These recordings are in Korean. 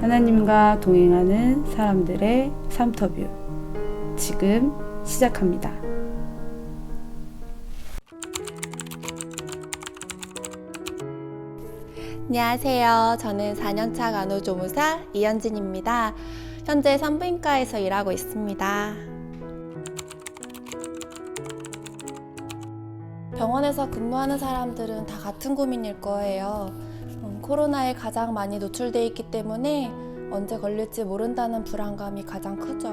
하나님과 동행하는 사람들의 삶터뷰 지금 시작합니다. 안녕하세요. 저는 4년차 간호조무사 이현진입니다. 현재 산부인과에서 일하고 있습니다. 병원에서 근무하는 사람들은 다 같은 고민일 거예요. 음, 코로나에 가장 많이 노출돼 있기 때문에 언제 걸릴지 모른다는 불안감이 가장 크죠.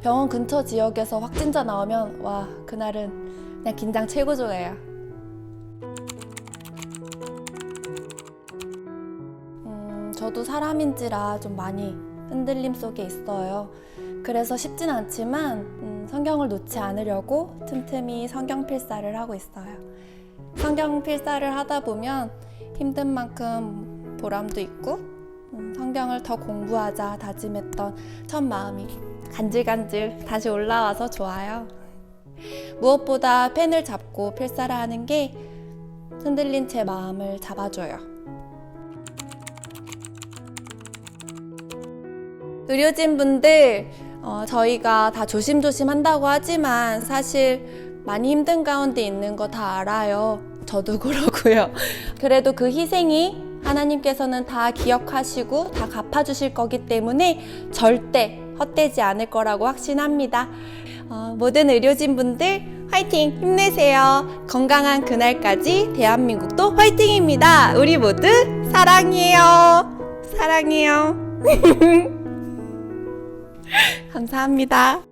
병원 근처 지역에서 확진자 나오면 와 그날은 그냥 긴장 최고조예요. 음, 저도 사람인지라 좀 많이 흔들림 속에 있어요. 그래서 쉽진 않지만 음, 성경을 놓지 않으려고 틈틈이 성경 필사를 하고 있어요. 성경 필사를 하다 보면 힘든 만큼 보람도 있고 음, 성경을 더 공부하자 다짐했던 첫 마음이 간질간질 다시 올라와서 좋아요. 무엇보다 펜을 잡고 필사를 하는 게 흔들린 제 마음을 잡아줘요. 의료진 분들, 어, 저희가 다 조심조심 한다고 하지만 사실 많이 힘든 가운데 있는 거 다 알아요. 저도 그러고요. 그래도 그 희생이 하나님께서는 다 기억하시고 다 갚아주실 거기 때문에 절대 헛되지 않을 거라고 확신합니다. 어, 모든 의료진 분들 화이팅 힘내세요. 건강한 그날까지 대한민국도 화이팅입니다. 우리 모두 사랑해요. 사랑해요. 감사합니다.